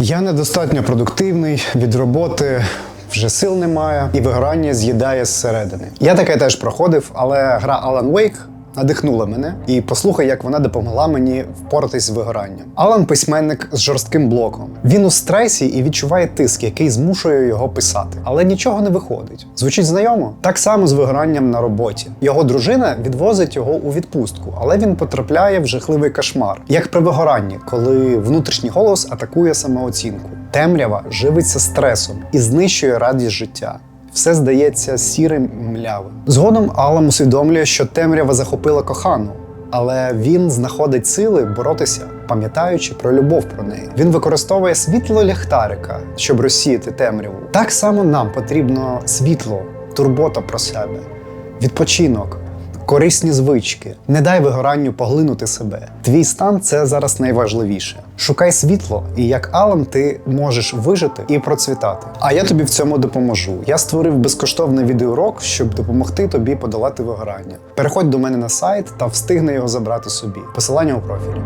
Я недостатньо продуктивний від роботи. Вже сил немає, і вигорання з'їдає зсередини. Я таке теж проходив, але гра Alan Wake надихнула мене. І послухай, як вона допомогла мені впоратись з вигоранням. Алан письменник з жорстким блоком. Він у стресі і відчуває тиск, який змушує його писати. Але нічого не виходить. Звучить знайомо? Так само з вигоранням на роботі. Його дружина відвозить його у відпустку, але він потрапляє в жахливий кошмар, як при вигоранні, коли внутрішній голос атакує самооцінку. Темрява живиться стресом і знищує радість життя. Все здається сірим млявим. Згодом Алам усвідомлює, що темрява захопила кохану, але він знаходить сили боротися, пам'ятаючи про любов про неї. Він використовує світло ліхтарика, щоб розсіяти темряву. Так само нам потрібно світло, турбота про себе, відпочинок. Корисні звички, не дай вигоранню поглинути себе. Твій стан це зараз найважливіше. Шукай світло, і як Алан, ти можеш вижити і процвітати. А я тобі в цьому допоможу. Я створив безкоштовний відеоурок, щоб допомогти тобі подолати вигорання. Переходь до мене на сайт та встигни його забрати собі. Посилання у профілі.